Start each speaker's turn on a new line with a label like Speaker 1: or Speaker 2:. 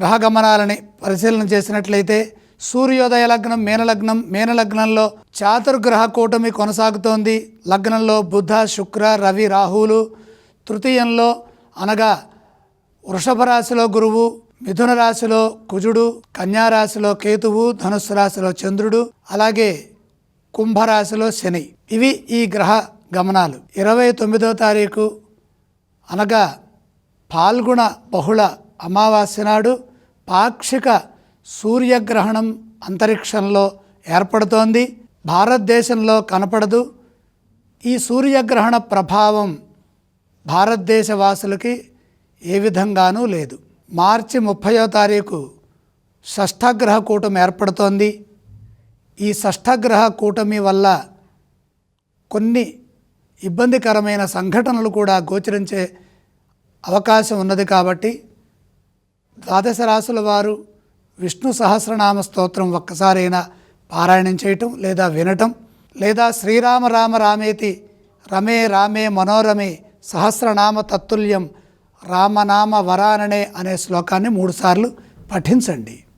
Speaker 1: గ్రహ గమనాలని పరిశీలన చేసినట్లయితే సూర్యోదయ లగ్నం మేనలగ్నం మేనలగ్నంలో చాతుర్గ్రహ కూటమి కొనసాగుతోంది. లగ్నంలో బుధ శుక్ర రవి రాహువులు తృతీయంలో అనగా వృషభ రాశిలో గురువు మిథున రాశిలో కుజుడు కన్యారాశిలో కేతువు ధనుస్సు రాశిలో చంద్రుడు అలాగే కుంభరాశిలో శని. ఇవి ఈ గ్రహ గమనాలు. ఇరవై తొమ్మిదో తారీఖు అనగా పాల్గొన బహుళ అమావాస్య నాడు పాక్షిక సూర్యగ్రహణం అంతరిక్షంలో ఏర్పడుతోంది. భారతదేశంలో కనపడదు. ఈ సూర్యగ్రహణ ప్రభావం భారతదేశ వాసులకి ఏ విధంగానూ లేదు. మార్చి ముప్పయో తారీఖు షష్ఠగ్రహ కూటమి ఏర్పడుతోంది. ఈ షష్ఠగ్రహ కూటమి వల్ల కొన్ని ఇబ్బందికరమైన సంఘటనలు కూడా గోచరించే అవకాశం ఉన్నది కాబట్టి ద్వాదశ రాసుల వారు విష్ణు సహస్రనామ స్తోత్రం ఒక్కసారైనా పారాయణం చేయటం లేదా వినటం లేదా శ్రీరామ రామ రామేతి రమే రామే మనోరమే సహస్రనామ తత్తుల్యం రామనామ వరాననే అనే శ్లోకాన్ని మూడుసార్లు పఠించండి.